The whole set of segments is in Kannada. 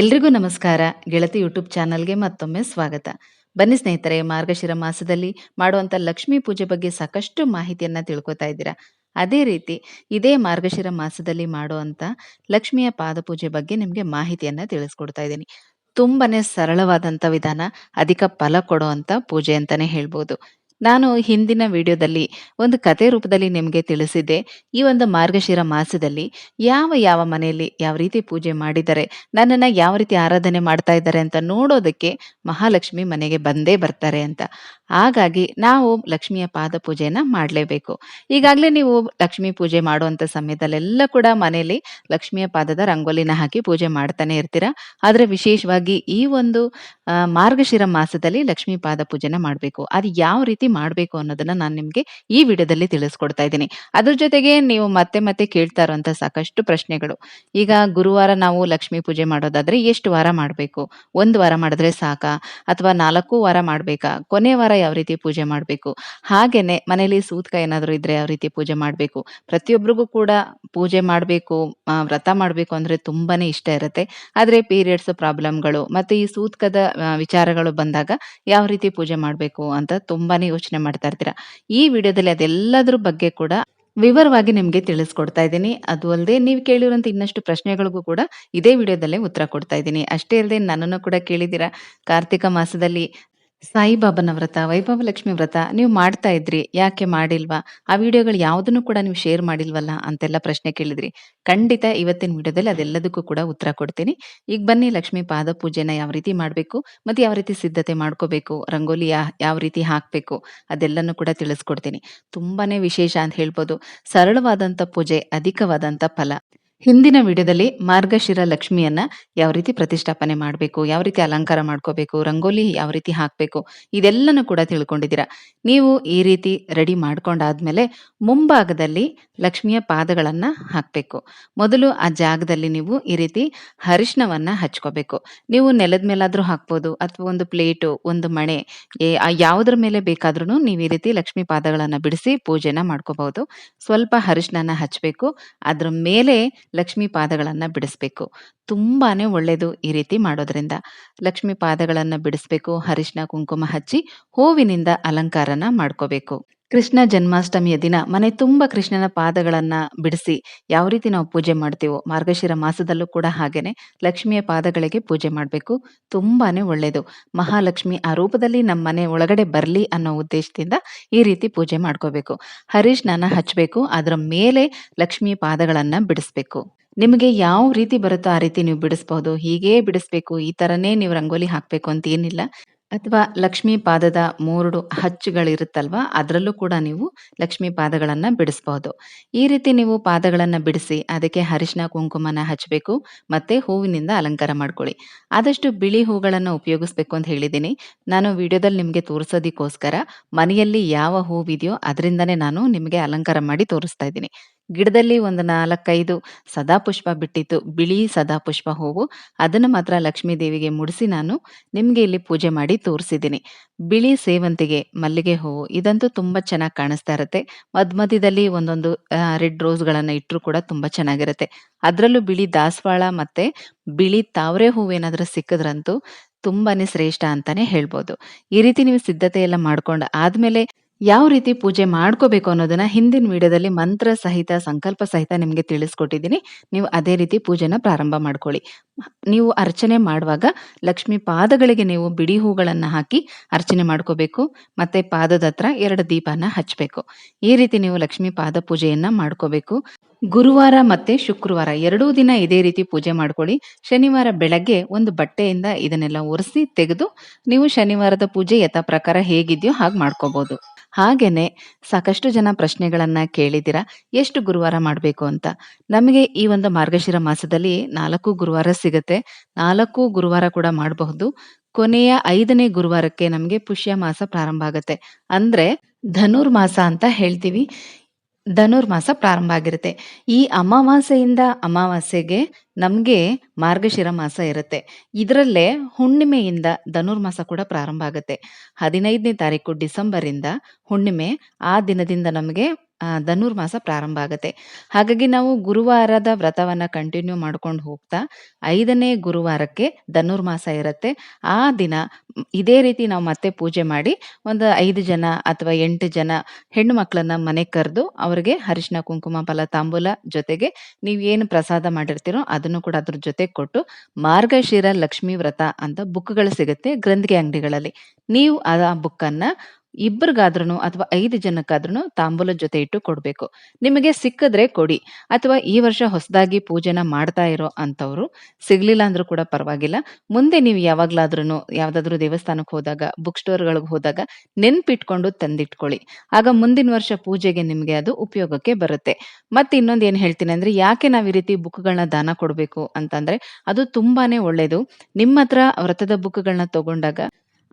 ಎಲ್ರಿಗೂ ನಮಸ್ಕಾರ. ಗೆಳತಿ ಯೂಟ್ಯೂಬ್ ಚಾನಲ್ಗೆ ಮತ್ತೊಮ್ಮೆ ಸ್ವಾಗತ. ಬನ್ನಿ ಸ್ನೇಹಿತರೆ, ಮಾರ್ಗಶಿರ ಮಾಸದಲ್ಲಿ ಮಾಡುವಂಥ ಲಕ್ಷ್ಮೀ ಪೂಜೆ ಬಗ್ಗೆ ಸಾಕಷ್ಟು ಮಾಹಿತಿಯನ್ನು ತಿಳ್ಕೊತಾ ಇದ್ದೀರಾ? ಅದೇ ರೀತಿ ಇದೇ ಮಾರ್ಗಶಿರ ಮಾಸದಲ್ಲಿ ಮಾಡುವಂಥ ಲಕ್ಷ್ಮಿಯ ಪಾದಪೂಜೆ ಬಗ್ಗೆ ನಿಮಗೆ ಮಾಹಿತಿಯನ್ನು ತಿಳಿಸ್ಕೊಡ್ತಾ ಇದ್ದೀನಿ. ತುಂಬಾನೇ ಸರಳವಾದಂಥ ವಿಧಾನ, ಅಧಿಕ ಫಲ ಕೊಡುವಂಥ ಪೂಜೆ ಅಂತಾನೆ ಹೇಳ್ಬೋದು. ನಾನು ಹಿಂದಿನ ವಿಡಿಯೋದಲ್ಲಿ ಒಂದು ಕತೆ ರೂಪದಲ್ಲಿ ನಿಮಗೆ ತಿಳಿಸಿದ್ದೆ. ಈ ಒಂದು ಮಾರ್ಗಶಿರ ಮಾಸದಲ್ಲಿ ಯಾವ ಯಾವ ಮನೆಯಲ್ಲಿ ಯಾವ ರೀತಿ ಪೂಜೆ ಮಾಡಿದ್ದಾರೆ ನನ್ನನ್ನ ಯಾವ ರೀತಿ ಆರಾಧನೆ ಮಾಡ್ತಾ ಇದ್ದಾರೆ ಅಂತ ನೋಡೋದಕ್ಕೆ ಮಹಾಲಕ್ಷ್ಮಿ ಮನೆಗೆ ಬಂದೇ ಬರ್ತಾರೆ ಅಂತ. ಹಾಗಾಗಿ ನಾವು ಲಕ್ಷ್ಮಿಯ ಪಾದ ಪೂಜೆಯನ್ನು ಮಾಡಲೇಬೇಕು. ಈಗಾಗಲೇ ನೀವು ಲಕ್ಷ್ಮಿ ಪೂಜೆ ಮಾಡುವಂತ ಸಮಯದಲ್ಲೆಲ್ಲ ಕೂಡ ಮನೆಯಲ್ಲಿ ಲಕ್ಷ್ಮಿಯ ಪಾದದ ರಂಗೋಲಿನ ಹಾಕಿ ಪೂಜೆ ಮಾಡ್ತಾನೆ ಇರ್ತೀರಾ? ಆದರೆ ವಿಶೇಷವಾಗಿ ಈ ಒಂದು ಮಾರ್ಗಶಿರ ಮಾಸದಲ್ಲಿ ಲಕ್ಷ್ಮೀ ಪಾದ ಪೂಜೆನ ಮಾಡಬೇಕು. ಅದು ಯಾವ ರೀತಿ ಮಾಡಬೇಕು ಅನ್ನೋದನ್ನ ನಾನು ನಿಮ್ಗೆ ಈ ವಿಡಿಯೋದಲ್ಲಿ ತಿಳಿಸ್ಕೊಡ್ತಾ ಇದ್ದೀನಿ. ಅದ್ರ ಜೊತೆಗೆ ನೀವು ಮತ್ತೆ ಮತ್ತೆ ಕೇಳ್ತಾ ಇರುವಂತ ಸಾಕಷ್ಟು ಪ್ರಶ್ನೆಗಳು. ಈಗ ಗುರುವಾರ ನಾವು ಲಕ್ಷ್ಮೀ ಪೂಜೆ ಮಾಡೋದಾದ್ರೆ ಎಷ್ಟು ವಾರ ಮಾಡಬೇಕು? ಒಂದು ವಾರ ಮಾಡಿದ್ರೆ ಸಾಕಾ? ಅಥವಾ ನಾಲ್ಕು ವಾರ ಮಾಡ್ಬೇಕಾ? ಕೊನೆ ವಾರ ಯಾವ ರೀತಿ ಪೂಜೆ ಮಾಡಬೇಕು? ಹಾಗೇನೆ ಮನೇಲಿ ಸೂತ್ಕ ಏನಾದರೂ ಇದ್ರೆ ಯಾವ ರೀತಿ ಪೂಜೆ ಮಾಡಬೇಕು? ಪ್ರತಿಯೊಬ್ಬರಿಗೂ ಕೂಡ ಪೂಜೆ ಮಾಡಬೇಕು ವ್ರತ ಮಾಡಬೇಕು ಅಂದ್ರೆ ತುಂಬಾನೇ ಇಷ್ಟ ಇರುತ್ತೆ. ಆದ್ರೆ ಪೀರಿಯಡ್ಸ್ ಪ್ರಾಬ್ಲಮ್ಗಳು ಮತ್ತೆ ಈ ಸೂತ್ಕದ ವಿಚಾರಗಳು ಬಂದಾಗ ಯಾವ ರೀತಿ ಪೂಜೆ ಮಾಡಬೇಕು ಅಂತ ತುಂಬಾನೇ ಯೋಚನೆ ಮಾಡ್ತಾ ಇರ್ತೀರಾ? ಈ ವಿಡಿಯೋದಲ್ಲಿ ಅದೆಲ್ಲದ್ರ ಬಗ್ಗೆ ಕೂಡ ವಿವರವಾಗಿ ನಿಮಗೆ ತಿಳಿಸ್ಕೊಡ್ತಾ ಇದ್ದೀನಿ. ಅದು ಅಲ್ಲದೆ ನೀವು ಕೇಳಿರುವಂಥ ಇನ್ನಷ್ಟು ಪ್ರಶ್ನೆಗಳಿಗೂ ಕೂಡ ಇದೇ ವಿಡಿಯೋದಲ್ಲೇ ಉತ್ತರ ಕೊಡ್ತಾ ಇದ್ದೀನಿ. ಅಷ್ಟೇ ಅಲ್ಲದೆ ನನ್ನನ್ನು ಕೂಡ ಕೇಳಿದ್ದೀರಾ? ಕಾರ್ತಿಕ ಮಾಸದಲ್ಲಿ ಸಾಯಿಬಾಬನ ವ್ರತ ವೈಭವ ಲಕ್ಷ್ಮಿ ವ್ರತ ನೀವು ಮಾಡ್ತಾ ಇದ್ರಿ, ಯಾಕೆ ಮಾಡಿಲ್ವಾ? ಆ ವಿಡಿಯೋಗಳು ಯಾವುದನ್ನು ಕೂಡ ನೀವು ಶೇರ್ ಮಾಡಿಲ್ವಲ್ಲ ಅಂತೆಲ್ಲ ಪ್ರಶ್ನೆ ಕೇಳಿದ್ರಿ. ಖಂಡಿತ ಇವತ್ತಿನ ವಿಡಿಯೋದಲ್ಲಿ ಅದೆಲ್ಲದಕ್ಕೂ ಕೂಡ ಉತ್ತರ ಕೊಡ್ತೀನಿ. ಈಗ ಬನ್ನಿ ಲಕ್ಷ್ಮಿ ಪಾದ ಪೂಜೆನ ಯಾವ ರೀತಿ ಮಾಡಬೇಕು, ಮತ್ತೆ ಯಾವ ರೀತಿ ಸಿದ್ಧತೆ ಮಾಡ್ಕೋಬೇಕು ರಂಗೋಲಿ ಯಾವ ರೀತಿ ಹಾಕ್ಬೇಕು, ಅದೆಲ್ಲನೂ ಕೂಡ ತಿಳಿಸ್ಕೊಡ್ತೀನಿ. ತುಂಬಾನೇ ವಿಶೇಷ ಅಂತ ಹೇಳ್ಬೋದು. ಸರಳವಾದಂತ ಪೂಜೆ ಅಧಿಕವಾದಂತ ಫಲ. ಹಿಂದಿನ ವಿಡಿಯೋದಲ್ಲಿ ಮಾರ್ಗಶಿರ ಲಕ್ಷ್ಮಿಯನ್ನ ಯಾವ ರೀತಿ ಪ್ರತಿಷ್ಠಾಪನೆ ಮಾಡಬೇಕು, ಯಾವ ರೀತಿ ಅಲಂಕಾರ ಮಾಡ್ಕೋಬೇಕು, ರಂಗೋಲಿ ಯಾವ ರೀತಿ ಹಾಕಬೇಕು, ಇದೆಲ್ಲನೂ ಕೂಡ ತಿಳ್ಕೊಂಡಿದ್ದೀರಾ. ನೀವು ಈ ರೀತಿ ರೆಡಿ ಮಾಡ್ಕೊಂಡಾದ್ಮೇಲೆ ಮುಂಭಾಗದಲ್ಲಿ ಲಕ್ಷ್ಮಿಯ ಪಾದಗಳನ್ನ ಹಾಕಬೇಕು. ಮೊದಲು ಆ ಜಾಗದಲ್ಲಿ ನೀವು ಈ ರೀತಿ ಅರಿಶಿನವನ್ನ ಹಚ್ಕೋಬೇಕು. ನೀವು ನೆಲದ ಮೇಲಾದ್ರೂ ಹಾಕ್ಬೋದು ಅಥವಾ ಒಂದು ಪ್ಲೇಟು, ಒಂದು ಮಣೆ ಯಾವುದ್ರ ಮೇಲೆ ಬೇಕಾದ್ರೂ ನೀವು ಈ ರೀತಿ ಲಕ್ಷ್ಮಿ ಪಾದಗಳನ್ನ ಬಿಡಿಸಿ ಪೂಜೆನ ಮಾಡ್ಕೋಬಹುದು. ಸ್ವಲ್ಪ ಅರಿಶಿನ ಹಚ್ಚಬೇಕು ಅದ್ರ ಮೇಲೆ ಲಕ್ಷ್ಮಿ ಪಾದಗಳನ್ನು ಬಿಡಿಸ್ಬೇಕು. ತುಂಬಾನೇ ಒಳ್ಳೆಯದು ಈ ರೀತಿ ಮಾಡೋದ್ರಿಂದ. ಲಕ್ಷ್ಮಿ ಪಾದಗಳನ್ನು ಬಿಡಿಸ್ಬೇಕು ಅರಿಶಿನ ಕುಂಕುಮ ಹಚ್ಚಿ, ಹೂವಿನಿಂದ ಅಲಂಕಾರನ ಮಾಡ್ಕೋಬೇಕು. ಕೃಷ್ಣ ಜನ್ಮಾಷ್ಟಮಿಯ ದಿನ ಮನೆ ತುಂಬಾ ಕೃಷ್ಣನ ಪಾದಗಳನ್ನ ಬಿಡಿಸಿ ಯಾವ ರೀತಿ ನಾವು ಪೂಜೆ ಮಾಡ್ತೀವೋ ಮಾರ್ಗಶಿರ ಮಾಸದಲ್ಲೂ ಕೂಡ ಹಾಗೇನೆ ಲಕ್ಷ್ಮಿಯ ಪಾದಗಳಿಗೆ ಪೂಜೆ ಮಾಡಬೇಕು. ತುಂಬಾನೇ ಒಳ್ಳೆಯದು ಮಹಾಲಕ್ಷ್ಮಿ ಆ ರೂಪದಲ್ಲಿ ನಮ್ಮ ಮನೆ ಒಳಗಡೆ ಬರಲಿ ಅನ್ನೋ ಉದ್ದೇಶದಿಂದ ಈ ರೀತಿ ಪೂಜೆ ಮಾಡ್ಕೋಬೇಕು. ಹರಿಷ್ಣನ ಹಚ್ಚಬೇಕು ಅದರ ಮೇಲೆ ಲಕ್ಷ್ಮಿ ಪಾದಗಳನ್ನ ಬಿಡಿಸ್ಬೇಕು. ನಿಮಗೆ ಯಾವ ರೀತಿ ಬರುತ್ತೋ ಆ ರೀತಿ ನೀವು ಬಿಡಿಸ್ಬೋದು ಹೀಗೇ ಬಿಡಿಸ್ಬೇಕು, ಈ ಥರನೇ ನೀವು ರಂಗೋಲಿ ಹಾಕಬೇಕು ಅಂತ ಏನಿಲ್ಲ. ಅಥವಾ ಲಕ್ಷ್ಮಿ ಪಾದದ ಮೂರು ಹಚ್ಚುಗಳಿರುತ್ತಲ್ವಾ, ಅದರಲ್ಲೂ ಕೂಡ ನೀವು ಲಕ್ಷ್ಮಿ ಪಾದಗಳನ್ನು ಬಿಡಿಸ್ಬಹುದು. ಈ ರೀತಿ ನೀವು ಪಾದಗಳನ್ನು ಬಿಡಿಸಿ ಅದಕ್ಕೆ ಅರಿಶಿನ ಕುಂಕುಮನ ಹಚ್ಚಬೇಕು ಮತ್ತೆ ಹೂವಿನಿಂದ ಅಲಂಕಾರ ಮಾಡ್ಕೊಳ್ಳಿ. ಆದಷ್ಟು ಬಿಳಿ ಹೂಗಳನ್ನು ಉಪಯೋಗಿಸ್ಬೇಕು ಅಂತ ಹೇಳಿದ್ದೀನಿ. ನಾನು ವಿಡಿಯೋದಲ್ಲಿ ನಿಮಗೆ ತೋರಿಸೋದಕ್ಕೋಸ್ಕರ ಮನೆಯಲ್ಲಿ ಯಾವ ಹೂವಿದೆಯೋ ಅದರಿಂದನೇ ನಾನು ನಿಮಗೆ ಅಲಂಕಾರ ಮಾಡಿ ತೋರಿಸ್ತಾ ಇದ್ದೀನಿ. ಗಿಡದಲ್ಲಿ ಒಂದು ನಾಲ್ಕೈದು ಸದಾಪುಷ್ಪ ಬಿಟ್ಟಿತ್ತು. ಬಿಳಿ ಸದಾಪುಷ್ಪ ಹೂವು. ಅದನ್ನು ಮಾತ್ರ ಲಕ್ಷ್ಮೀ ದೇವಿಗೆ ಮುಡಿಸಿ ನಾನು ನಿಮಗೆ ಇಲ್ಲಿ ಪೂಜೆ ಮಾಡಿ ತೋರಿಸಿದ್ದೀನಿ. ಬಿಳಿ ಸೇವಂತಿಗೆ, ಮಲ್ಲಿಗೆ ಹೂವು, ಇದಂತೂ ತುಂಬಾ ಚೆನ್ನಾಗಿ ಕಾಣಿಸ್ತಾ ಇರುತ್ತೆ. ಮಧ್ಯ ಮಧ್ಯದಲ್ಲಿ ಒಂದೊಂದು ರೆಡ್ ರೋಸ್ಗಳನ್ನು ಇಟ್ಟರು ಕೂಡ ತುಂಬಾ ಚೆನ್ನಾಗಿರುತ್ತೆ. ಅದರಲ್ಲೂ ಬಿಳಿ ದಾಸವಾಳ ಮತ್ತೆ ಬಿಳಿ ತಾವರೆ ಹೂವೇನಾದರೂ ಸಿಕ್ಕಿದ್ರಂತೂ ತುಂಬಾನೇ ಶ್ರೇಷ್ಠ ಅಂತಾನೆ ಹೇಳ್ಬೋದು. ಈ ರೀತಿ ನೀವು ಸಿದ್ಧತೆ ಎಲ್ಲ ಮಾಡ್ಕೊಂಡು ಆದ್ಮೇಲೆ ಯಾವ ರೀತಿ ಪೂಜೆ ಮಾಡ್ಕೋಬೇಕು ಅನ್ನೋದನ್ನ ಹಿಂದಿನ ವಿಡಿಯೋದಲ್ಲಿ ಮಂತ್ರ ಸಹಿತ, ಸಂಕಲ್ಪ ಸಹಿತ ನಿಮ್ಗೆ ತಿಳಿಸ್ಕೊಟ್ಟಿದ್ದೀನಿ. ನೀವು ಅದೇ ರೀತಿ ಪೂಜೆನ ಪ್ರಾರಂಭ ಮಾಡ್ಕೊಳ್ಳಿ. ನೀವು ಅರ್ಚನೆ ಮಾಡುವಾಗ ಲಕ್ಷ್ಮಿ ಪಾದಗಳಿಗೆ ನೀವು ಬಿಡಿ ಹೂಗಳನ್ನ ಹಾಕಿ ಅರ್ಚನೆ ಮಾಡ್ಕೋಬೇಕು. ಮತ್ತೆ ಪಾದದ ಹತ್ರ ಎರಡು ದೀಪನ ಹಚ್ಚಬೇಕು ಈ ರೀತಿ ನೀವು ಲಕ್ಷ್ಮಿ ಪಾದ ಪೂಜೆಯನ್ನ ಮಾಡ್ಕೋಬೇಕು. ಗುರುವಾರ ಮತ್ತೆ ಶುಕ್ರವಾರ ಎರಡೂ ದಿನ ಇದೇ ರೀತಿ ಪೂಜೆ ಮಾಡ್ಕೊಳ್ಳಿ. ಶನಿವಾರ ಬೆಳಗ್ಗೆ ಒಂದು ಬಟ್ಟೆಯಿಂದ ಇದನ್ನೆಲ್ಲ ಒರೆಸಿ ತೆಗೆದು ನೀವು ಶನಿವಾರದ ಪೂಜೆ ಯಥಾ ಪ್ರಕಾರ ಹೇಗಿದೆಯೋ ಹಾಗೆ ಮಾಡ್ಕೋಬಹುದು ಹಾಗೇನೆ ಸಾಕಷ್ಟು ಜನ ಪ್ರಶ್ನೆಗಳನ್ನ ಕೇಳಿದಿರ ಎಷ್ಟು ಗುರುವಾರ ಮಾಡಬೇಕು ಅಂತ. ನಮಗೆ ಈ ಒಂದು ಮಾರ್ಗಶಿರ ಮಾಸದಲ್ಲಿ ನಾಲ್ಕು ಗುರುವಾರ ಸಿಗುತ್ತೆ. ನಾಲ್ಕು ಗುರುವಾರ ಕೂಡ ಮಾಡಬಹುದು. ಕೊನೆಯ ಐದನೇ ಗುರುವಾರಕ್ಕೆ ನಮಗೆ ಪುಷ್ಯ ಮಾಸ ಪ್ರಾರಂಭ ಆಗುತ್ತೆ. ಅಂದ್ರೆ ಧನುರ್ಮಾಸ ಅಂತ ಹೇಳ್ತೀವಿ. ಧನುರ್ಮಾಸ ಪ್ರಾರಂಭ ಆಗಿರುತ್ತೆ. ಈ ಅಮಾವಾಸ್ಯೆಯಿಂದ ಅಮಾವಾಸ್ಯೆಗೆ ನಮ್ಗೆ ಮಾರ್ಗಶಿರ ಮಾಸ ಇರುತ್ತೆ. ಇದರಲ್ಲೇ ಹುಣ್ಣಿಮೆಯಿಂದ ಧನುರ್ಮಾಸ ಕೂಡ ಪ್ರಾರಂಭ ಆಗುತ್ತೆ. ಹದಿನೈದನೇ ತಾರೀಕು ಡಿಸೆಂಬರಿಂದ ಹುಣ್ಣಿಮೆ ಆ ದಿನದಿಂದ ನಮಗೆ ಧನುರ್ಮಾಸ ಪ್ರಾರಂಭ ಆಗುತ್ತೆ. ಹಾಗಾಗಿ ನಾವು ಗುರುವಾರದ ವ್ರತವನ್ನ ಕಂಟಿನ್ಯೂ ಮಾಡ್ಕೊಂಡು ಹೋಗ್ತಾ, ಐದನೇ ಗುರುವಾರಕ್ಕೆ ಧನುರ್ಮಾಸ ಇರುತ್ತೆ. ಆ ದಿನ ಇದೇ ರೀತಿ ನಾವು ಮತ್ತೆ ಪೂಜೆ ಮಾಡಿ, ಒಂದು ಐದು ಜನ ಅಥವಾ ಎಂಟು ಜನ ಹೆಣ್ಣು ಮಕ್ಕಳನ್ನ ಮನೆಗೆ ಕರೆದು, ಅವರಿಗೆ ಅರಿಶಿನ, ಕುಂಕುಮ, ಫಲ, ತಾಂಬೂಲ ಜೊತೆಗೆ ನೀವು ಏನು ಪ್ರಸಾದ ಮಾಡಿರ್ತೀರೋ ಅದನ್ನು ಕೂಡ ಅದ್ರ ಜೊತೆ ಕೊಟ್ಟು, ಮಾರ್ಗಶಿರ ಲಕ್ಷ್ಮೀ ವ್ರತ ಅಂತ ಬುಕ್‌ಗಳು ಸಿಗುತ್ತೆ ಗ್ರಂಥಿಗೆ ಅಂಗಡಿಗಳಲ್ಲಿ. ನೀವು ಆ ಬುಕ್ಕನ್ನ ಇಬ್ಬರಿಗಾದ್ರೂನು ಅಥವಾ ಐದು ಜನಕ್ಕಾದ್ರೂ ತಾಂಬೂಲದ ಜೊತೆ ಇಟ್ಟು ಕೊಡಬೇಕು ನಿಮಗೆ ಸಿಕ್ಕಿದ್ರೆ ಕೊಡಿ. ಅಥವಾ ಈ ವರ್ಷ ಹೊಸದಾಗಿ ಪೂಜೆನ ಮಾಡ್ತಾ ಇರೋ ಅಂಥವ್ರು, ಸಿಗ್ಲಿಲ್ಲ ಅಂದ್ರೂ ಕೂಡ ಪರವಾಗಿಲ್ಲ. ಮುಂದೆ ನೀವು ಯಾವಾಗ್ಲಾದ್ರೂ ಯಾವ್ದಾದ್ರೂ ದೇವಸ್ಥಾನಕ್ಕೆ ಹೋದಾಗ, ಬುಕ್ ಸ್ಟೋರ್‌ಗಳಿಗೆ ಹೋದಾಗ ನೆನ್ಪಿಟ್ಕೊಂಡು ತಂದಿಟ್ಕೊಳ್ಳಿ. ಆಗ ಮುಂದಿನ ವರ್ಷ ಪೂಜೆಗೆ ನಿಮಗೆ ಅದು ಉಪಯೋಗಕ್ಕೆ ಬರುತ್ತೆ. ಮತ್ತೆ ಇನ್ನೊಂದು ಏನು ಹೇಳ್ತೀನಿ ಅಂದ್ರೆ, ಯಾಕೆ ನಾವು ಈ ರೀತಿ ಬುಕ್‌ಗಳನ್ನ ದಾನ ಕೊಡಬೇಕು ಅಂತಂದ್ರೆ, ಅದು ತುಂಬಾನೇ ಒಳ್ಳೇದು. ನಿಮ್ಮತ್ರ ವ್ರತದ ಬುಕ್‌ಗಳನ್ನ ತಗೊಂಡಾಗ,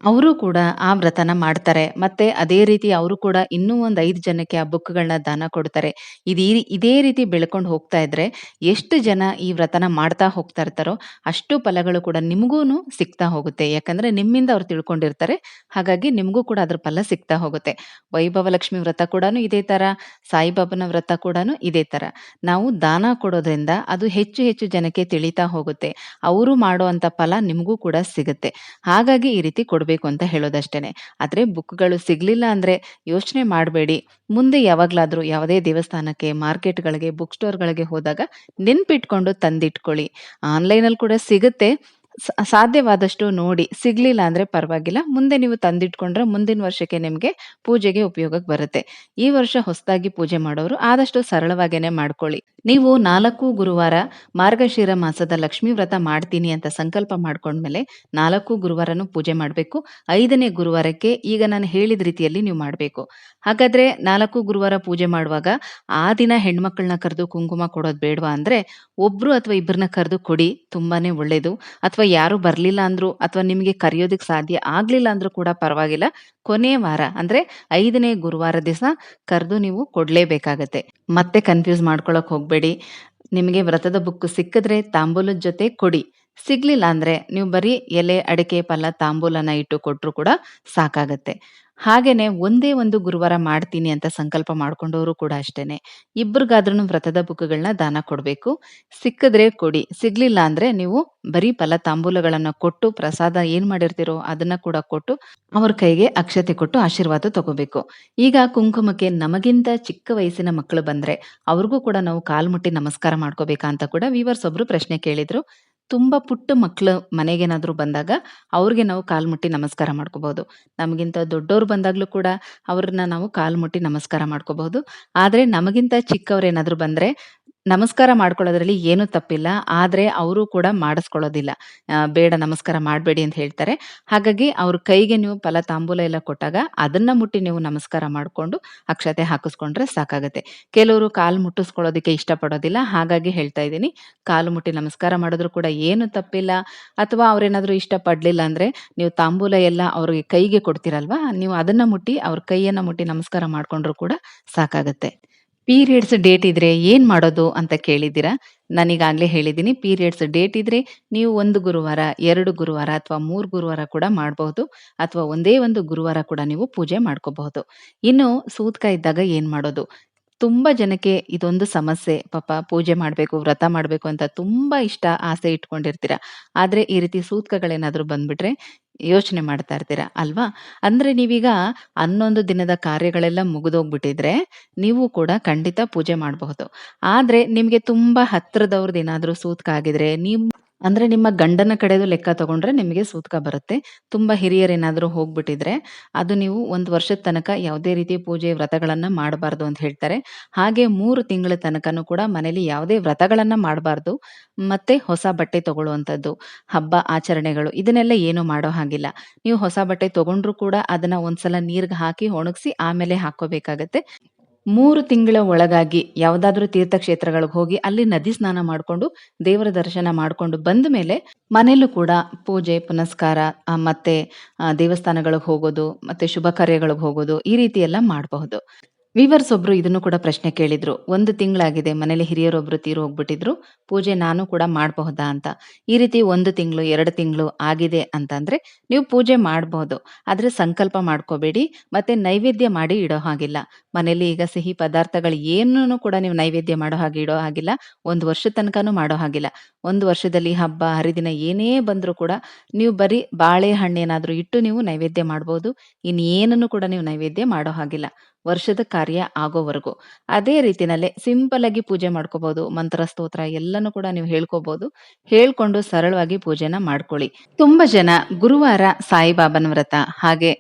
ಅವರು ಕೂಡ ಆ ವ್ರತನ ಮಾಡ್ತಾರೆ. ಮತ್ತೆ ಅದೇ ರೀತಿ ಅವರು ಕೂಡ ಇನ್ನೂ ಒಂದು ಐದು ಜನಕ್ಕೆ ಆ ಬುಕ್‌ಗಳನ್ನ ದಾನ ಕೊಡ್ತಾರೆ. ಇದೀ ಇದೇ ರೀತಿ ಬೆಳ್ಕೊಂಡು ಹೋಗ್ತಾ ಇದ್ರೆ, ಎಷ್ಟು ಜನ ಈ ವ್ರತನ ಮಾಡ್ತಾ ಹೋಗ್ತಾ ಇರ್ತಾರೋ, ಅಷ್ಟು ಫಲಗಳು ಕೂಡ ನಿಮಗೂನು ಸಿಗ್ತಾ ಹೋಗುತ್ತೆ. ಯಾಕಂದ್ರೆ ನಿಮ್ಮಿಂದ ಅವ್ರು ತಿಳ್ಕೊಂಡಿರ್ತಾರೆ. ಹಾಗಾಗಿ ನಿಮಗೂ ಕೂಡ ಅದ್ರ ಫಲ ಸಿಗ್ತಾ ಹೋಗುತ್ತೆ. ವೈಭವ ಲಕ್ಷ್ಮಿ ವ್ರತ ಕೂಡಾನು ಇದೇ ತರ, ಸಾಯಿಬಾಬನ ವ್ರತ ಕೂಡಾನು ಇದೇ ತರ. ನಾವು ದಾನ ಕೊಡೋದ್ರಿಂದ ಅದು ಹೆಚ್ಚು ಹೆಚ್ಚು ಜನಕ್ಕೆ ತಿಳಿತಾ ಹೋಗುತ್ತೆ. ಅವರು ಮಾಡುವಂತ ಫಲ ನಿಮಗೂ ಕೂಡ ಸಿಗುತ್ತೆ. ಹಾಗಾಗಿ ಈ ರೀತಿ ಕೊಡ್ಬೇಕು ಅಂತ ಹೇಳೋದಷ್ಟೇನೆ. ಆದ್ರೆ ಬುಕ್‌ಗಳು ಸಿಗಲಿಲ್ಲ ಅಂದ್ರೆ ಯೋಚನೆ ಮಾಡಬೇಡಿ ಮುಂದೆ ಯಾವಾಗಲಾದರೂ ಯಾವುದೇ ದೇವಸ್ಥಾನಕ್ಕೆ, ಮಾರ್ಕೆಟ್‌ಗಳಿಗೆ, ಬುಕ್ ಸ್ಟೋರ್‌ಗಳಿಗೆ ಹೋದಾಗ ನೆನ್ಪಿಟ್ಕೊಂಡು ತಂದಿಟ್ಕೊಳ್ಳಿ. ಆನ್‌ಲೈನಲ್ಲಿ ಕೂಡ ಸಿಗುತ್ತೆ. ಸಾಧ್ಯವಾದಷ್ಟು ನೋಡಿ. ಸಿಗ್ಲಿಲ್ಲ ಅಂದ್ರೆ ಪರವಾಗಿಲ್ಲ. ಮುಂದೆ ನೀವು ತಂದಿಟ್ಕೊಂಡ್ರೆ ಮುಂದಿನ ವರ್ಷಕ್ಕೆ ನಿಮ್ಗೆ ಪೂಜೆಗೆ ಉಪಯೋಗಕ್ಕೆ ಬರುತ್ತೆ. ಈ ವರ್ಷ ಹೊಸದಾಗಿ ಪೂಜೆ ಮಾಡೋರು ಆದಷ್ಟು ಸರಳವಾಗೇನೆ ಮಾಡ್ಕೊಳ್ಳಿ. ನೀವು ನಾಲ್ಕು ಗುರುವಾರ ಮಾರ್ಗಶಿರ ಮಾಸದ ಲಕ್ಷ್ಮೀ ವ್ರತ ಮಾಡ್ತೀನಿ ಅಂತ ಸಂಕಲ್ಪ ಮಾಡ್ಕೊಂಡ್ಮೇಲೆ, ನಾಲ್ಕು ಗುರುವಾರನೂ ಪೂಜೆ ಮಾಡಬೇಕು ಐದನೇ ಗುರುವಾರಕ್ಕೆ ಈಗ ನಾನು ಹೇಳಿದ ರೀತಿಯಲ್ಲಿ ನೀವು ಮಾಡ್ಬೇಕು. ಹಾಗಾದ್ರೆ ನಾಲ್ಕು ಗುರುವಾರ ಪೂಜೆ ಮಾಡುವಾಗ, ಆ ದಿನ ಹೆಣ್ಮಕ್ಳನ್ನ ಕರೆದು ಕುಂಕುಮ ಕೊಡೋದು ಬೇಡವಾ ಅಂದ್ರೆ, ಒಬ್ರು ಅಥವಾ ಇಬ್ಬರನ್ನ ಕರೆದು ಕೊಡಿ. ತುಂಬಾನೇ ಒಳ್ಳೇದು. ಅಥವಾ ಯಾರು ಬರ್ಲಿಲ್ಲ ಅಂದ್ರು, ಅಥವಾ ನಿಮಗೆ ಕರೆಯೋದಕ್ಕೆ ಸಾಧ್ಯ ಆಗ್ಲಿಲ್ಲ ಅಂದ್ರೂ ಕೂಡ ಪರವಾಗಿಲ್ಲ. ಕೊನೆ ವಾರ ಅಂದ್ರೆ ಐದನೇ ಗುರುವಾರ ದಿವಸ ಕರೆದು ನೀವು ಕೊಡ್ಲೇಬೇಕಾಗತ್ತೆ. ಮತ್ತೆ ಕನ್ಫ್ಯೂಸ್ ಮಾಡ್ಕೊಳಕ್ ಹೋಗ್ಬೇಡಿ. ನಿಮಗೆ ವ್ರತದ ಬುಕ್ ಸಿಕ್ಕಿದ್ರೆ ತಾಂಬೂಲದ ಜೊತೆ ಕೊಡಿ. ಸಿಗ್ಲಿಲ್ಲ ಅಂದ್ರೆ ನೀವು ಬರೀ ಎಲೆ, ಅಡಿಕೆ, ಪಲ್ಲ ತಾಂಬೂಲನ ಇಟ್ಟು ಕೊಟ್ರು ಕೂಡ ಸಾಕಾಗತ್ತೆ. ಹಾಗೇನೆ ಒಂದೇ ಒಂದು ಗುರುವಾರ ಮಾಡ್ತೀನಿ ಅಂತ ಸಂಕಲ್ಪ ಮಾಡ್ಕೊಂಡವರು ಕೂಡ ಅಷ್ಟೇನೆ. ಇಬ್ರಿಗಾದ್ರೂ ವ್ರತದ ಬುಕ್‌ಗಳನ್ನ ದಾನ ಕೊಡಬೇಕು ಸಿಕ್ಕಿದ್ರೆ ಕೊಡಿ. ಸಿಗ್ಲಿಲ್ಲ ಅಂದ್ರೆ ನೀವು ಬರೀ ಫಲ ತಾಂಬೂಲಗಳನ್ನ ಕೊಟ್ಟು, ಪ್ರಸಾದ ಏನ್ ಮಾಡಿರ್ತೀರೋ ಅದನ್ನ ಕೂಡ ಕೊಟ್ಟು, ಅವ್ರ ಕೈಗೆ ಅಕ್ಷತೆ ಕೊಟ್ಟು ಆಶೀರ್ವಾದ ತಗೋಬೇಕು. ಈಗ ಕುಂಕುಮಕ್ಕೆ ನಮಗಿಂತ ಚಿಕ್ಕ ವಯಸ್ಸಿನ ಮಕ್ಕಳು ಬಂದ್ರೆ, ಅವ್ರಿಗೂ ಕೂಡ ನಾವು ಕಾಲ್ಮುಟ್ಟಿ ನಮಸ್ಕಾರ ಮಾಡ್ಕೋಬೇಕಾ ಅಂತ ಕೂಡ ವಿವರ್ಸ್ ಒಬ್ರು ಪ್ರಶ್ನೆ ಕೇಳಿದ್ರು. ತುಂಬಾ ಪುಟ್ಟ ಮಕ್ಕಳು ಮನೆಗೇನಾದರೂ ಬಂದಾಗ, ಅವ್ರಿಗೆ ನಾವು ಕಾಲು ಮುಟ್ಟಿ ನಮಸ್ಕಾರ ಮಾಡ್ಕೋಬಹುದು. ನಮಗಿಂತ ದೊಡ್ಡೋರು ಬಂದಾಗ್ಲೂ ಕೂಡ ಅವ್ರನ್ನ ನಾವು ಕಾಲು ಮುಟ್ಟಿ ನಮಸ್ಕಾರ ಮಾಡ್ಕೋಬಹುದು. ಆದ್ರೆ ನಮಗಿಂತ ಚಿಕ್ಕವರೇನಾದ್ರೂ ಬಂದ್ರೆ, ನಮಸ್ಕಾರ ಮಾಡ್ಕೊಳ್ಳೋದ್ರಲ್ಲಿ ಏನು ತಪ್ಪಿಲ್ಲ. ಆದ್ರೆ ಅವರು ಕೂಡ ಮಾಡಿಸ್ಕೊಳ್ಳೋದಿಲ್ಲ. ಬೇಡ ನಮಸ್ಕಾರ ಮಾಡಬೇಡಿ ಅಂತ ಹೇಳ್ತಾರೆ. ಹಾಗಾಗಿ ಅವ್ರ ಕೈಗೆ ನೀವು ಫಲ ತಾಂಬೂಲ ಎಲ್ಲ ಕೊಟ್ಟಾಗ, ಅದನ್ನ ಮುಟ್ಟಿ ನೀವು ನಮಸ್ಕಾರ ಮಾಡ್ಕೊಂಡು, ಅಕ್ಷತೆ ಹಾಕಿಸ್ಕೊಂಡ್ರೆ ಸಾಕಾಗತ್ತೆ. ಕೆಲವರು ಕಾಲು ಮುಟ್ಟಿಸ್ಕೊಳ್ಳೋದಕ್ಕೆ ಇಷ್ಟಪಡೋದಿಲ್ಲ. ಹಾಗಾಗಿ ಹೇಳ್ತಾ ಇದ್ದೀನಿ. ಕಾಲು ಮುಟ್ಟಿ ನಮಸ್ಕಾರ ಮಾಡಿದ್ರು ಕೂಡ ಏನು ತಪ್ಪಿಲ್ಲ. ಅಥವಾ ಅವ್ರೇನಾದ್ರೂ ಇಷ್ಟಪಡ್ಲಿಲ್ಲ ಅಂದ್ರೆ, ನೀವು ತಾಂಬೂಲ ಎಲ್ಲ ಅವ್ರಿಗೆ ಕೈಗೆ ಕೊಡ್ತೀರಲ್ವಾ, ನೀವು ಅದನ್ನ ಮುಟ್ಟಿ ಅವ್ರ ಕೈಯನ್ನ ಮುಟ್ಟಿ ನಮಸ್ಕಾರ ಮಾಡ್ಕೊಂಡ್ರು ಕೂಡ ಸಾಕಾಗತ್ತೆ. ಪೀರಿಯಡ್ಸ್ ಡೇಟ್ ಇದ್ರೆ ಏನ್ ಮಾಡೋದು ಅಂತ ಕೇಳಿದ್ದೀರಾ? ನನಗಾಗ್ಲೇ ಹೇಳಿದ್ದೀನಿ. ಪೀರಿಯಡ್ಸ್ ಡೇಟ್ ಇದ್ರೆ ನೀವು ಒಂದು ಗುರುವಾರ, ಎರಡು ಗುರುವಾರ ಅಥವಾ ಮೂರು ಗುರುವಾರ ಕೂಡ ಮಾಡಬಹುದು ಅಥವಾ ಒಂದೇ ಒಂದು ಗುರುವಾರ ಕೂಡ ನೀವು ಪೂಜೆ ಮಾಡ್ಕೋಬಹುದು. ಇನ್ನು ಸೂತ್ಕ ಇದ್ದಾಗ ಏನ್ ಮಾಡೋದು? ತುಂಬಾ ಜನಕ್ಕೆ ಇದೊಂದು ಸಮಸ್ಯೆ. ಪಾಪ ಪೂಜೆ ಮಾಡಬೇಕು ವ್ರತ ಮಾಡಬೇಕು ಅಂತ ತುಂಬಾ ಇಷ್ಟ, ಆಸೆ ಇಟ್ಕೊಂಡಿರ್ತೀರ. ಆದ್ರೆ ಈ ರೀತಿ ಸೂತ್ಕಗಳೇನಾದರೂ ಬಂದ್ಬಿಟ್ರೆ, ಯೋಚನೆ ಮಾಡ್ತಾ ಇರ್ತೀರಾ ಅಲ್ವಾ? ಅಂದ್ರೆ ನೀವೀಗ 11 ದಿನದ ಕಾರ್ಯಗಳೆಲ್ಲ ಮುಗಿದೋಗ್ಬಿಟ್ಟಿದ್ರೆ, ನೀವು ಕೂಡ ಖಂಡಿತ ಪೂಜೆ ಮಾಡಬಹುದು. ಆದ್ರೆ ನಿಮ್ಗೆ ತುಂಬಾ ಹತ್ರದವ್ರದ್ದು ಏನಾದ್ರೂ ಸೂತ್ಕ ಆಗಿದ್ರೆ, ನೀವು ಅಂದ್ರೆ ನಿಮ್ಮ ಗಂಡನ ಕಡೆದು ಲೆಕ್ಕ ತಗೊಂಡ್ರೆ ನಿಮಗೆ ಸೂತಕ ಬರುತ್ತೆ. ತುಂಬಾ ಹಿರಿಯರೇನಾದ್ರೂ ಹೋಗ್ಬಿಟ್ಟಿದ್ರೆ, ಅದು ನೀವು ಒಂದು ವರ್ಷದ ತನಕ ಯಾವುದೇ ರೀತಿ ಪೂಜೆ, ವ್ರತಗಳನ್ನ ಮಾಡಬಾರ್ದು ಅಂತ ಹೇಳ್ತಾರೆ. ಹಾಗೆ ಮೂರು ತಿಂಗಳ ತನಕನೂ ಕೂಡ ಮನೇಲಿ ಯಾವುದೇ ವ್ರತಗಳನ್ನ ಮಾಡಬಾರ್ದು. ಮತ್ತೆ ಹೊಸ ಬಟ್ಟೆ ತಗೊಳ್ಳುವಂಥದ್ದು, ಹಬ್ಬ ಆಚರಣೆಗಳು ಇದನ್ನೆಲ್ಲ ಏನು ಮಾಡೋ ಹಾಗಿಲ್ಲ. ನೀವು ಹೊಸ ಬಟ್ಟೆ ತಗೊಂಡ್ರು ಕೂಡ ಅದನ್ನ ಒಂದ್ಸಲ ನೀರ್ಗೆ ಹಾಕಿ ಒಣಗಿಸಿ ಆಮೇಲೆ ಹಾಕ್ಕೋಬೇಕಾಗತ್ತೆ. 3 ತಿಂಗಳ ಒಳಗಾಗಿ ಯಾವುದಾದ್ರೂ ತೀರ್ಥಕ್ಷೇತ್ರಗಳಿಗೆ ಹೋಗಿ ಅಲ್ಲಿ ನದಿ ಸ್ನಾನ ಮಾಡ್ಕೊಂಡು, ದೇವರ ದರ್ಶನ ಮಾಡ್ಕೊಂಡು ಬಂದ ಮೇಲೆ, ಮನೆಯಲ್ಲೂ ಕೂಡ ಪೂಜೆ, ಪುನಸ್ಕಾರ ಮತ್ತೆ ದೇವಸ್ಥಾನಗಳಿಗೆ ಹೋಗೋದು, ಮತ್ತೆ ಶುಭ ಕಾರ್ಯಗಳಿಗೆ ಹೋಗೋದು, ಈ ರೀತಿ ಎಲ್ಲ ಮಾಡಬಹುದು. ವೀವರ್ಸ್ ಒಬ್ರು ಇದನ್ನು ಕೂಡ ಪ್ರಶ್ನೆ ಕೇಳಿದ್ರು. ಒಂದು ತಿಂಗಳಾಗಿದೆ ಮನೇಲಿ ಹಿರಿಯರೊಬ್ರು ತೀರು ಹೋಗ್ಬಿಟ್ಟಿದ್ರು. ಪೂಜೆ ನಾನು ಕೂಡ ಮಾಡಬಹುದಾ ಅಂತ. ಈ ರೀತಿ ಒಂದು ತಿಂಗಳು, ಎರಡು ತಿಂಗಳು ಆಗಿದೆ ಅಂತಂದ್ರೆ ನೀವು ಪೂಜೆ ಮಾಡಬಹುದು. ಆದ್ರೆ ಸಂಕಲ್ಪ ಮಾಡ್ಕೋಬೇಡಿ. ಮತ್ತೆ ನೈವೇದ್ಯ ಮಾಡಿ ಇಡೋ ಹಾಗಿಲ್ಲ. ಮನೇಲಿ ಈಗ ಸಿಹಿ ಪದಾರ್ಥಗಳು ಏನೂ ಕೂಡ ನೀವು ನೈವೇದ್ಯ ಮಾಡೋ ಹಾಗೆ ಇಡೋ ಹಾಗಿಲ್ಲ. ಒಂದು ವರ್ಷದ ತನಕನೂ ಮಾಡೋ ಹಾಗಿಲ್ಲ. ಒಂದು ವರ್ಷದಲ್ಲಿ ಹಬ್ಬ, ಹರಿದಿನ ಏನೇ ಬಂದರೂ ಕೂಡ ನೀವು ಬರೀ ಬಾಳೆಹಣ್ಣೇನಾದ್ರೂ ಇಟ್ಟು ನೀವು ನೈವೇದ್ಯ ಮಾಡಬಹುದು ಇನ್ನೇನನ್ನು ಕೂಡ ನೀವು ನೈವೇದ್ಯ ಮಾಡೋ ಹಾಗಿಲ್ಲ. ವರ್ಷದ ಕಾರ್ಯ ಆಗೋವರೆಗೂ. ಅದೇ ರೀತಿನಲ್ಲೇ ಸಿಂಪಲ್ ಆಗಿ ಪೂಜೆ ಮಾಡ್ಕೋಬಹುದು. ಮಂತ್ರ, ಸ್ತೋತ್ರ ಎಲ್ಲನೂ ಕೂಡ ನೀವು ಹೇಳ್ಕೋಬಹುದು. ಹೇಳ್ಕೊಂಡು ಸರಳವಾಗಿ ಪೂಜೆನ ಮಾಡ್ಕೊಳ್ಳಿ. ತುಂಬಾ ಜನ ಗುರುವಾರ ಸಾಯಿಬಾಬನ ವ್ರತ, ಹಾಗೆ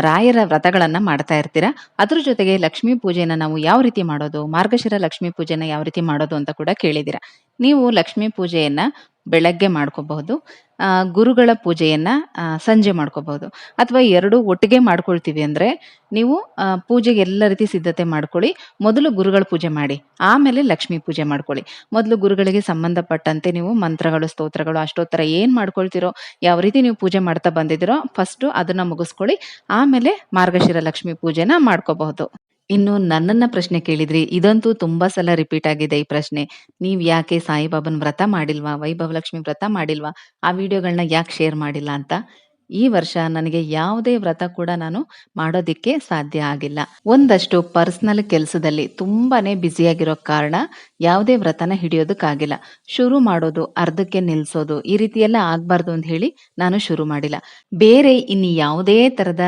ರಾಯರ ವ್ರತಗಳನ್ನ ಮಾಡ್ತಾ ಇರ್ತೀರಾ. ಅದ್ರ ಜೊತೆಗೆ ಲಕ್ಷ್ಮೀ ಪೂಜೆನ ನಾವು ಯಾವ ರೀತಿ ಮಾಡೋದು, ಮಾರ್ಗಶಿರ ಲಕ್ಷ್ಮೀ ಪೂಜೆನ ಯಾವ ರೀತಿ ಮಾಡೋದು ಅಂತ ಕೂಡ ಕೇಳಿದಿರ ನೀವು ಲಕ್ಷ್ಮೀ ಪೂಜೆಯನ್ನ ಬೆಳಗ್ಗೆ ಮಾಡ್ಕೋಬಹುದು. ಗುರುಗಳ ಪೂಜೆಯನ್ನ ಸಂಜೆ ಮಾಡ್ಕೋಬಹುದು. ಅಥವಾ ಎರಡು ಒಟ್ಟಿಗೆ ಮಾಡ್ಕೊಳ್ತೀವಿ ಅಂದ್ರೆ ನೀವು ಪೂಜೆಗೆ ಎಲ್ಲ ರೀತಿ ಸಿದ್ಧತೆ ಮಾಡ್ಕೊಳ್ಳಿ. ಮೊದಲು ಗುರುಗಳ ಪೂಜೆ ಮಾಡಿ. ಆಮೇಲೆ ಲಕ್ಷ್ಮೀ ಪೂಜೆ ಮಾಡ್ಕೊಳ್ಳಿ. ಮೊದಲು ಗುರುಗಳಿಗೆ ಸಂಬಂಧಪಟ್ಟಂತೆ ನೀವು ಮಂತ್ರಗಳು, ಸ್ತೋತ್ರಗಳು, ಅಷ್ಟೋತ್ತರ ಏನ್ ಮಾಡ್ಕೊಳ್ತೀರೋ, ಯಾವ ರೀತಿ ನೀವು ಪೂಜೆ ಮಾಡ್ತಾ ಬಂದಿದ್ದೀರೋ ಫಸ್ಟು ಅದನ್ನ ಮುಗಿಸ್ಕೊಳ್ಳಿ. ಆಮೇಲೆ ಮಾರ್ಗಶಿರ ಲಕ್ಷ್ಮೀ ಪೂಜೆನ ಮಾಡ್ಕೋಬಹುದು. ಇನ್ನು ನನ್ನನ್ನ ಪ್ರಶ್ನೆ ಕೇಳಿದ್ರಿ. ಇದಂತೂ ತುಂಬಾ ಸಲ ರಿಪೀಟ್ ಆಗಿದೆ ಈ ಪ್ರಶ್ನೆ. ನೀವ್ ಯಾಕೆ ಸಾಯಿಬಾಬನ್ ವ್ರತ ಮಾಡಿಲ್ವಾ? ವೈಭವಲಕ್ಷ್ಮಿ ವ್ರತ ಮಾಡಿಲ್ವಾ? ಆ ವಿಡಿಯೋಗಳನ್ನ ಯಾಕೆ ಶೇರ್ ಮಾಡಿಲ್ಲ ಅಂತ. ಈ ವರ್ಷ ನನಗೆ ಯಾವುದೇ ವ್ರತ ಕೂಡ ನಾನು ಮಾಡೋದಿಕ್ಕೆ ಸಾಧ್ಯ ಆಗಿಲ್ಲ. ಒಂದಷ್ಟು ಪರ್ಸನಲ್ ಕೆಲಸದಲ್ಲಿ ತುಂಬಾನೇ ಬ್ಯುಸಿಯಾಗಿರೋ ಕಾರಣ ಯಾವುದೇ ವ್ರತನ ಹಿಡಿಯೋದಕ್ಕಾಗಿಲ್ಲ. ಶುರು ಮಾಡೋದು, ಅರ್ಧಕ್ಕೆ ನಿಲ್ಸೋದು ಈ ರೀತಿ ಎಲ್ಲ ಆಗ್ಬಾರ್ದು ಅಂತ ಹೇಳಿ ನಾನು ಶುರು ಮಾಡಿಲ್ಲ. ಬೇರೆ ಇನ್ನು ಯಾವುದೇ ತರದ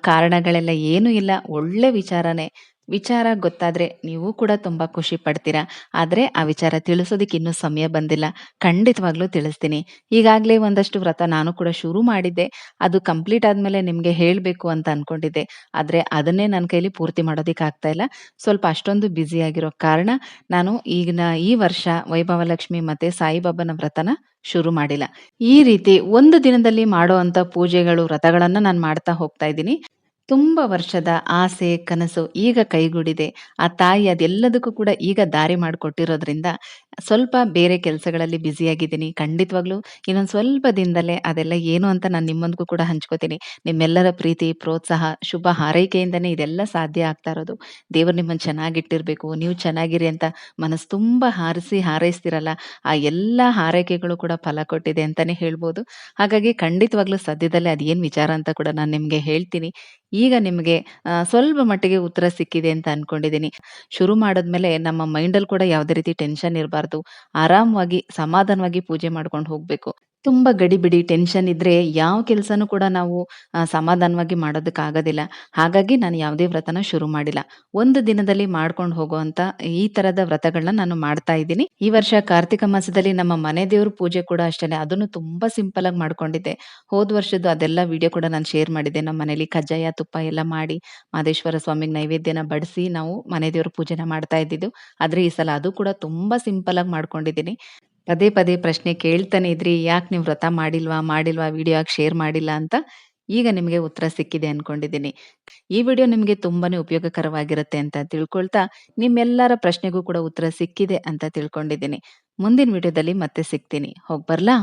ಕಾರಣಗಳೆಲ್ಲ ಏನೂ ಇಲ್ಲ. ಒಳ್ಳೆ ವಿಚಾರನೇ. ವಿಚಾರ ಗೊತ್ತಾದ್ರೆ ನೀವು ಕೂಡ ತುಂಬಾ ಖುಷಿ ಪಡ್ತೀರಾ. ಆದ್ರೆ ಆ ವಿಚಾರ ತಿಳಿಸೋದಕ್ಕೆ ಇನ್ನೂ ಸಮಯ ಬಂದಿಲ್ಲ. ಖಂಡಿತವಾಗ್ಲೂ ತಿಳಿಸ್ತೀನಿ. ಈಗಾಗ್ಲೇ ಒಂದಷ್ಟು ವ್ರತ ನಾನು ಕೂಡ ಶುರು ಮಾಡಿದ್ದೆ. ಅದು ಕಂಪ್ಲೀಟ್ ಆದ್ಮೇಲೆ ನಿಮ್ಗೆ ಹೇಳ್ಬೇಕು ಅಂತ ಅನ್ಕೊಂಡಿದ್ದೆ. ಆದ್ರೆ ಅದನ್ನೇ ನನ್ನ ಕೈಲಿ ಪೂರ್ತಿ ಮಾಡೋದಿಕ್ ಆಗ್ತಾ ಇಲ್ಲ. ಸ್ವಲ್ಪ ಅಷ್ಟೊಂದು ಬ್ಯುಸಿ ಆಗಿರೋ ಕಾರಣ ನಾನು ಈಗಿನ ಈ ವರ್ಷ ವೈಭವಲಕ್ಷ್ಮಿ ಮತ್ತೆ ಸಾಯಿಬಾಬಾನ ವ್ರತನ ಶುರು ಮಾಡಿಲ್ಲ. ಈ ರೀತಿ ಒಂದು ದಿನದಲ್ಲಿ ಮಾಡೋವಂಥ ಪೂಜೆಗಳು, ವ್ರತಗಳನ್ನ ನಾನು ಮಾಡ್ತಾ ಹೋಗ್ತಾ ಇದ್ದೀನಿ. ತುಂಬ ವರ್ಷದ ಆಸೆ, ಕನಸು ಈಗ ಕೈಗೂಡಿದೆ. ಆ ತಾಯಿ ಅದೆಲ್ಲದಕ್ಕೂ ಕೂಡ ಈಗ ದಾರಿ ಮಾಡಿಕೊಟ್ಟಿರೋದ್ರಿಂದ ಸ್ವಲ್ಪ ಬೇರೆ ಕೆಲಸಗಳಲ್ಲಿ ಬ್ಯುಸಿಯಾಗಿದ್ದೀನಿ. ಖಂಡಿತವಾಗ್ಲೂ ಇನ್ನೊಂದು ಸ್ವಲ್ಪ ದಿನದಲ್ಲೇ ಅದೆಲ್ಲ ಏನು ಅಂತ ನಾನು ನಿಮ್ಮೊಂದಿಗೂ ಕೂಡ ಹಂಚ್ಕೋತೀನಿ. ನಿಮ್ಮೆಲ್ಲರ ಪ್ರೀತಿ, ಪ್ರೋತ್ಸಾಹ, ಶುಭ ಹಾರೈಕೆಯಿಂದನೇ ಇದೆಲ್ಲ ಸಾಧ್ಯ ಆಗ್ತಾ ಇರೋದು. ದೇವರು ನಿಮ್ಮನ್ನು ಚೆನ್ನಾಗಿಟ್ಟಿರ್ಬೇಕು, ನೀವು ಚೆನ್ನಾಗಿರಿ ಅಂತ ಮನಸ್ಸು ತುಂಬ ಹಾರಿಸಿ ಹಾರೈಸ್ತಿರಲ್ಲ ಆ ಎಲ್ಲ ಹಾರೈಕೆಗಳು ಕೂಡ ಫಲ ಕೊಟ್ಟಿದೆ ಅಂತಾನೆ ಹೇಳ್ಬೋದು. ಹಾಗಾಗಿ ಖಂಡಿತವಾಗ್ಲೂ ಸದ್ಯದಲ್ಲೇ ಅದೇನ್ ವಿಚಾರ ಅಂತ ಕೂಡ ನಾನು ನಿಮಗೆ ಹೇಳ್ತೀನಿ. ಈಗ ನಿಮಗೆ ಸ್ವಲ್ಪ ಮಟ್ಟಿಗೆ ಉತ್ತರ ಸಿಕ್ಕಿದೆ ಅಂತ ಅನ್ಕೊಂಡಿದ್ದೀನಿ. ಶುರು ಮಾಡಿದ್ಮೇಲೆ ನಮ್ಮ ಮೈಂಡಲ್ಲಿ ಕೂಡ ಯಾವುದೇ ರೀತಿ ಟೆನ್ಷನ್ ಇರಬಾರ್ದು. ಆರಾಮವಾಗಿ, ಸಮಾಧಾನವಾಗಿ ಪೂಜೆ ಮಾಡ್ಕೊಂಡು ಹೋಗ್ಬೇಕು. ತುಂಬ ಗಡಿಬಿಡಿ, ಟೆನ್ಷನ್ ಇದ್ರೆ ಯಾವ ಕೆಲಸನೂ ಕೂಡ ನಾವು ಸಮಾಧಾನವಾಗಿ ಮಾಡೋದಕ್ಕೆ ಆಗೋದಿಲ್ಲ ಹಾಗಾಗಿ ನಾನು ಯಾವುದೇ ವ್ರತನ ಶುರು ಮಾಡಿಲ್ಲ. ಒಂದು ದಿನದಲ್ಲಿ ಮಾಡ್ಕೊಂಡು ಹೋಗುವಂತ ಈ ತರದ ವ್ರತಗಳನ್ನ ನಾನು ಮಾಡ್ತಾ ಇದ್ದೀನಿ. ಈ ವರ್ಷ ಕಾರ್ತಿಕ ಮಾಸದಲ್ಲಿ ನಮ್ಮ ಮನೆ ದೇವ್ರ ಪೂಜೆ ಕೂಡ ಅಷ್ಟೇ ಅದನ್ನು ತುಂಬಾ ಸಿಂಪಲ್ ಆಗಿ ಮಾಡ್ಕೊಂಡಿದ್ದೆ. ಹೋದ್ ವರ್ಷದ್ದು ಅದೆಲ್ಲ ವಿಡಿಯೋ ಕೂಡ ನಾನು ಶೇರ್ ಮಾಡಿದ್ದೆ. ನಮ್ಮ ಮನೇಲಿ ಕಜ್ಜಾಯ, ತುಪ್ಪ ಎಲ್ಲ ಮಾಡಿ ಮಾದೇಶ್ವರ ಸ್ವಾಮಿಗೆ ನೈವೇದ್ಯನ ಬಡಿಸಿ ನಾವು ಮನೆ ದೇವ್ರ ಪೂಜೆನ ಮಾಡ್ತಾ ಇದ್ದಿದ್ದು. ಆದ್ರೆ ಈ ಸಲ ಅದು ಕೂಡ ತುಂಬಾ ಸಿಂಪಲ್ ಆಗಿ ಮಾಡ್ಕೊಂಡಿದ್ದೀನಿ. ಪದೇ ಪದೇ ಪ್ರಶ್ನೆ ಕೇಳ್ತಾನೆ ಇದ್ರಿ. ಯಾಕೆ ನೀವು ವ್ರತ ಮಾಡಿಲ್ವಾ? ಮಾಡಿಲ್ವಾ? ವಿಡಿಯೋ ಯಾಕೆ ಶೇರ್ ಮಾಡಿಲ್ಲ ಅಂತ. ಈಗ ನಿಮಗೆ ಉತ್ತರ ಸಿಕ್ಕಿದೆ ಅನ್ಕೊಂಡಿದ್ದೀನಿ. ಈ ವಿಡಿಯೋ ನಿಮಗೆ ತುಂಬಾನೇ ಉಪಯೋಗಕರವಾಗಿರುತ್ತೆ ಅಂತ ತಿಳ್ಕೊಳ್ತಾ, ನಿಮ್ಮೆಲ್ಲರ ಪ್ರಶ್ನೆಗೂ ಕೂಡ ಉತ್ತರ ಸಿಕ್ಕಿದೆ ಅಂತ ತಿಳ್ಕೊಂಡಿದ್ದೀನಿ. ಮುಂದಿನ ವಿಡಿಯೋದಲ್ಲಿ ಮತ್ತೆ ಸಿಗ್ತೀನಿ. ಹೋಗ್ಬರ್ಲಾ?